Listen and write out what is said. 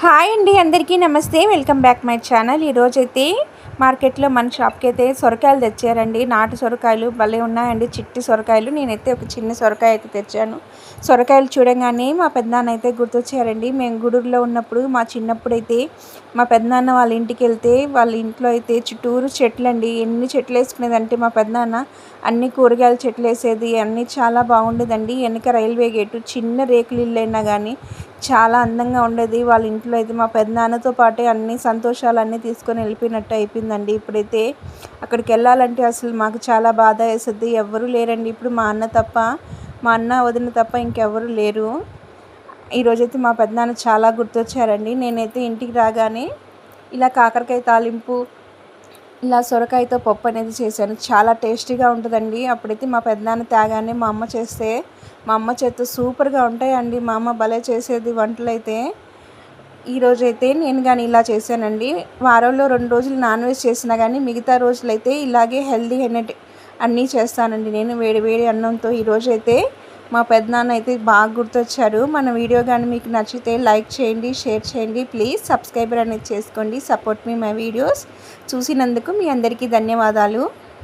Hi అండి అందరికీ నమస్తే. Welcome back my channel. ఈరోజైతే మార్కెట్లో మన షాప్కి అయితే సొరకాయలు తెచ్చారండి. నాటు సొరకాయలు భలే ఉన్నాయండి. చిట్టి సొరకాయలు. నేనైతే ఒక చిన్న సొరకాయ అయితే తెచ్చాను. సొరకాయలు చూడగానే మా పెద్దనాన్న అయితే గుర్తొచ్చారండి. మేము గుడూరులో ఉన్నప్పుడు మా చిన్నప్పుడు అయితే మా పెద్దనాన్న వాళ్ళ ఇంటికి వెళ్తే వాళ్ళ ఇంట్లో అయితే చుట్టూరు చెట్లు అండి ఎన్ని చెట్లు వేసుకునేదంటే మా పెద్దనాన్న అన్ని కూరగాయల చెట్లు వేసేది. అన్నీ చాలా బాగుండేదండి. వెనక రైల్వే గేటు చిన్న రేకులు ఇల్లైనా కానీ చాలా అందంగా ఉండేది. వాళ్ళ ఇంట్లో అయితే మా పెద్దనాన్నతో పాటే అన్ని సంతోషాలన్నీ తీసుకొని వెళ్ళిపోయినట్టు అయిపోయిందండి. ఇప్పుడైతే అక్కడికి వెళ్ళాలంటే అసలు మాకు చాలా బాధ వేస్తుంది ఎవ్వరూ లేరండి. ఇప్పుడు మా అన్న తప్ప మా అన్న వదిన తప్ప ఇంకెవ్వరూ లేరు. ఈరోజైతే మా పెద్దనాన్న చాలా గుర్తొచ్చారండి. నేనైతే ఇంటికి రాగానే ఇలా కాకరకాయ తాలింపు ఇలా సొరకాయతో పప్పు అనేది చేశాను. చాలా టేస్టీగా ఉంటుందండి. అప్పుడైతే మా పెద్దనాన్న తాగానే మా అమ్మ చేస్తే మా అమ్మ చేత సూపర్గా ఉంటాయండి. మా అమ్మ భలే చేసేది వంటలు అయితే. ఈరోజైతే నేను కానీ ఇలా చేశానండి. వారంలో రెండు రోజులు నాన్ వెజ్ చేసినా కానీ మిగతా రోజులైతే ఇలాగే హెల్దీ అనేటి అన్నీ చేస్తానండి. నేను వేడి వేడి అన్నంతో ఈరోజైతే మా పెద్దనాన్న అయితే బాగా గుర్తొచ్చారు. మన వీడియో కానీ మీకు నచ్చితే లైక్ చేయండి షేర్ చేయండి. ప్లీజ్ సబ్స్క్రైబర్ అనేది చేసుకోండి. Support me my videos. చూసినందుకు మీ అందరికీ ధన్యవాదాలు.